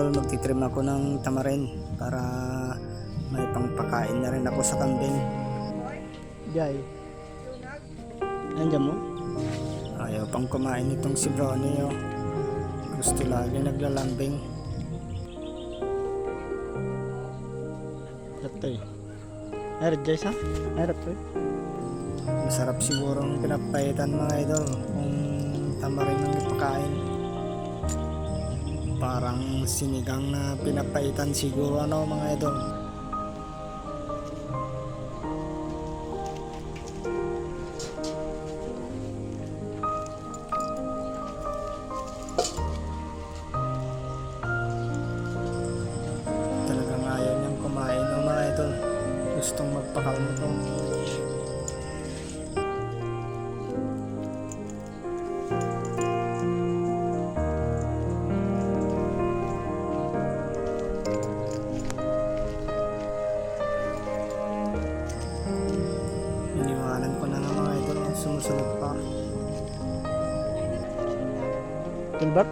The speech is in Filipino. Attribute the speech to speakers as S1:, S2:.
S1: idol, magtitrim ako ng tamarin para may pangpakain na rin ako sa kambing. Jay. Nandiyan mo? Ayaw pang kumain itong si Brownie oh. Gusto lagi naglalambing. Ito eh. Meron Jay sa? Meron to eh. Masarap siguro ang pinapaitan mga idol kung tamarin ang ipakain. Parang sinigang na pinapaitan siguro ano mga idol. Talagang ayaw niyang kumain ng mga idol. Gustong magpakalmo to. Alam ko na ng mga ito na sumusunod pa. Tulbat?